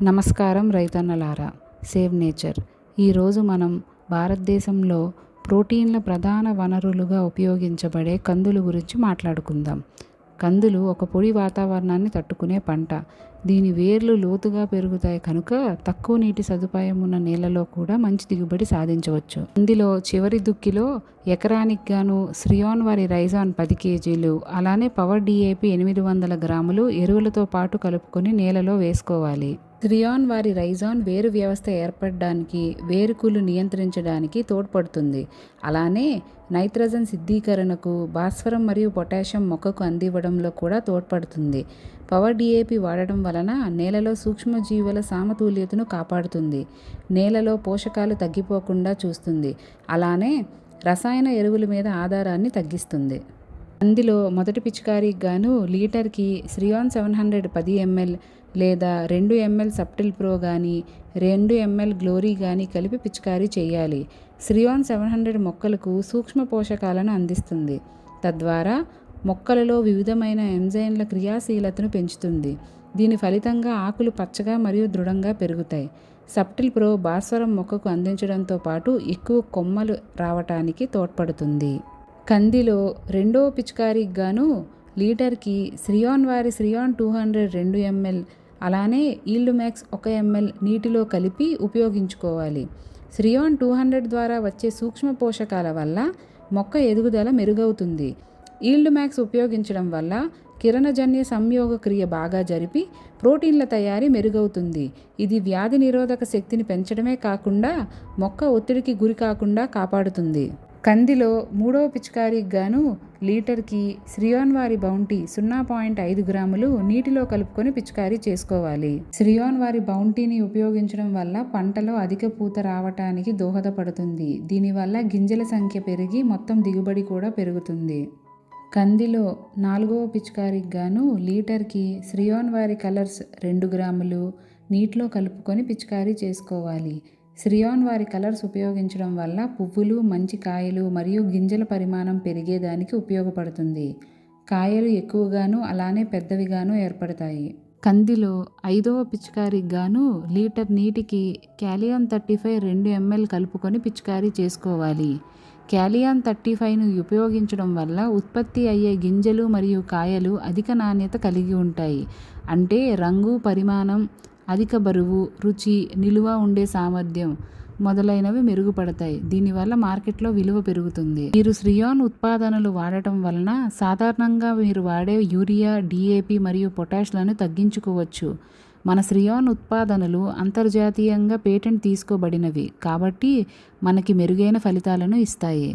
నమస్కారం రైతన్నలారా save nature. ఈరోజు మనం భారతదేశంలో ప్రోటీన్ల ప్రధాన వనరులుగా ఉపయోగించబడే కందులు గురించి మాట్లాడుకుందాం. కందులు ఒక పొడి వాతావరణాన్ని తట్టుకునే పంట. దీని వేర్లు లోతుగా పెరుగుతాయి కనుక తక్కువ నీటి సదుపాయం ఉన్న నేలలో కూడా మంచి దిగుబడి సాధించవచ్చు. ఇందులో చివరి దుక్కిలో ఎకరానికి గాను శ్రియాన్ వారి రైజాన్ పది కేజీలు అలానే పవర్ డిఏపి ఎనిమిది వందల గ్రాములు ఎరువులతో పాటు కలుపుకొని నేలలో వేసుకోవాలి. త్రియాన్ వారి రైజాన్ వేరు వ్యవస్థ ఏర్పడడానికి వేరుకులు నియంత్రించడానికి తోడ్పడుతుంది. అలానే నైట్రజన్ సిద్ధీకరణకు భాస్వరం మరియు పొటాషియం మొక్కకు అందివ్వడంలో కూడా తోడ్పడుతుంది. పవర్ డిఏపి వాడడం వలన నేలలో సూక్ష్మజీవుల సామతుల్యతను కాపాడుతుంది. నేలలో పోషకాలు తగ్గిపోకుండా చూస్తుంది. అలానే రసాయన ఎరువుల మీద ఆధారాన్ని తగ్గిస్తుంది. అందులో మొదటి పిచికారీకి గాను లీటర్కి శ్రీయాన్ సెవెన్ హండ్రెడ్ పది ఎంఎల్ లేదా రెండు ఎంఎల్ సప్టిల్ ప్రో కానీ రెండు ఎంఎల్ గ్లోరీ కానీ కలిపి పిచికారీ చేయాలి. శ్రీయాన్ సెవెన్ హండ్రెడ్ మొక్కలకు సూక్ష్మ పోషకాలను అందిస్తుంది. తద్వారా మొక్కలలో వివిధమైన ఎంజైన్ల క్రియాశీలతను పెంచుతుంది. దీని ఫలితంగా ఆకులు పచ్చగా మరియు దృఢంగా పెరుగుతాయి. సప్టిల్ ప్రో భాస్వరం మొక్కకు అందించడంతో పాటు ఎక్కువ కొమ్మలు రావటానికి తోడ్పడుతుంది. కందిలో రెండో పిచికారీకి గాను లీటర్కి శ్రియాన్ వారి శ్రియాన్ టూ హండ్రెడ్ రెండు ఎంఎల్ అలానే ఈల్డ్ మ్యాక్స్ ఒక ఎంఎల్ నీటిలో కలిపి ఉపయోగించుకోవాలి. శ్రియాన్ టూ హండ్రెడ్ ద్వారా వచ్చే సూక్ష్మ పోషకాల వల్ల మొక్క ఎదుగుదల మెరుగవుతుంది. ఈల్డ్ మ్యాక్స్ ఉపయోగించడం వల్ల కిరణజన్య సంయోగ క్రియ బాగా జరిపి ప్రోటీన్ల తయారీ మెరుగవుతుంది. ఇది వ్యాధి నిరోధక శక్తిని పెంచడమే కాకుండా మొక్క ఒత్తిడికి గురి కాకుండా కాపాడుతుంది. కందిలో మూడవ పిచికారీకి గాను లీటర్కి శ్రియాన్ వారి బౌంటీ సున్నా పాయింట్ ఐదు గ్రాములు నీటిలో కలుపుకొని పిచికారీ చేసుకోవాలి. శ్రియాన్ వారి బౌంటీని ఉపయోగించడం వల్ల పంటలో అధిక పూత రావటానికి దోహదపడుతుంది. దీనివల్ల గింజల సంఖ్య పెరిగి మొత్తం దిగుబడి కూడా పెరుగుతుంది. కందిలో నాలుగవ పిచికారికి గాను లీటర్కి శ్రియాన్ వారి కలర్స్ రెండు గ్రాములు నీటిలో కలుపుకొని పిచికారీ చేసుకోవాలి. శ్రియాన్ వారి కలర్స్ ఉపయోగించడం వల్ల పువ్వులు మంచి కాయలు మరియు గింజల పరిమాణం పెరిగేదానికి ఉపయోగపడుతుంది. కాయలు ఎక్కువగాను అలానే పెద్దవిగాను ఏర్పడతాయి. కందిలో ఐదవ పిచికారీకి గాను లీటర్ నీటికి క్యాలియాన్ థర్టీ ఫైవ్ రెండు ఎంఎల్ కలుపుకొని పిచికారీ చేసుకోవాలి. క్యాలియాన్ థర్టీ ఫైవ్ను ఉపయోగించడం వల్ల ఉత్పత్తి అయ్యే గింజలు మరియు కాయలు అధిక నాణ్యత కలిగి ఉంటాయి. అంటే రంగు పరిమాణం అధిక బరువు రుచి నిలువ ఉండే సామర్థ్యం మొదలైనవి మెరుగుపడతాయి. దీనివల్ల మార్కెట్లో విలువ పెరుగుతుంది. మీరు శ్రియాన్ ఉత్పాదనలు వాడటం వలన సాధారణంగా మీరు వాడే యూరియా డిఏపి మరియు పొటాష్లను తగ్గించుకోవచ్చు. మన శ్రియాన్ ఉత్పాదనలు అంతర్జాతీయంగా పేటెంట్ తీసుకోబడినవి కాబట్టి మనకి మెరుగైన ఫలితాలను ఇస్తాయి.